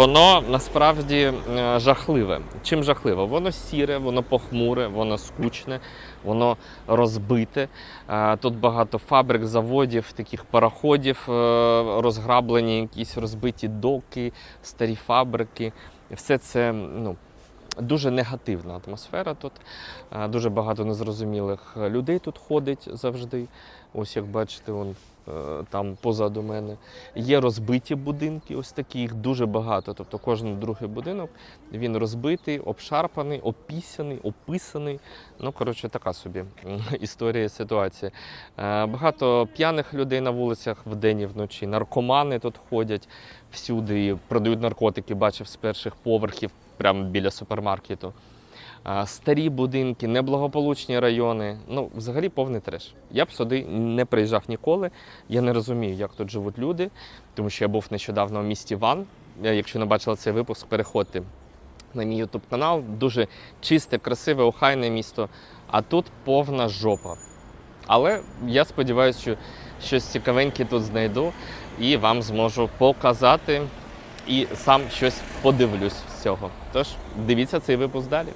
Воно насправді е, жахливе. Чим жахливе? Воно сіре, воно похмуре, воно скучне, воно розбите. Е, Тут багато фабрик, заводів, таких пароходів, е, розграблені, якісь розбиті доки, старі фабрики. Все це ну, дуже негативна атмосфера тут. Дуже багато незрозумілих людей тут ходить завжди. Ось як бачите, вон, е, там позаду мене. Є розбиті будинки, ось такі, їх дуже багато. Тобто кожен другий будинок він розбитий, обшарпаний, опісяний, описаний. Ну, коротше, така собі історія, ситуація. Е, Багато п'яних людей на вулицях вдень і вночі. Наркомани тут ходять всюди, продають наркотики, бачив з перших поверхів, прямо біля супермаркету. Старі будинки, неблагополучні райони. Ну, взагалі повний треш. Я б сюди не приїжджав ніколи. Я не розумію, як тут живуть люди, тому що я був нещодавно в місті Ван. Якщо не бачили цей випуск, переходьте на мій ютуб канал. Дуже чисте, красиве, охайне місто. А тут повна жопа. Але я сподіваюся, що щось цікавеньке тут знайду і вам зможу показати і сам щось подивлюсь з цього. Тож дивіться цей випуск далі.